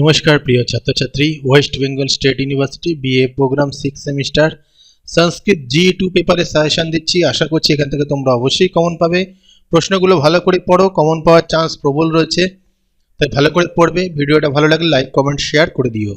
নমস্কার, প্রিয় ছাত্রছাত্রী, West Bengal State University BA programme six semester Sanskrit G two পেপারে সাজেশন দিচ্ছি। আশা করছি এখান থেকে তোমরা অবশ্যই কমন পাবে। প্রশ্নগুলো ভালো করে পড়ো কমন পাওয়ার চান্স প্রবল রয়েছে। তাই ভালো করে পড়বে। ভিডিওটা ভালো লাগলে লাইক কমেন্ট শেয়ার করে দিও।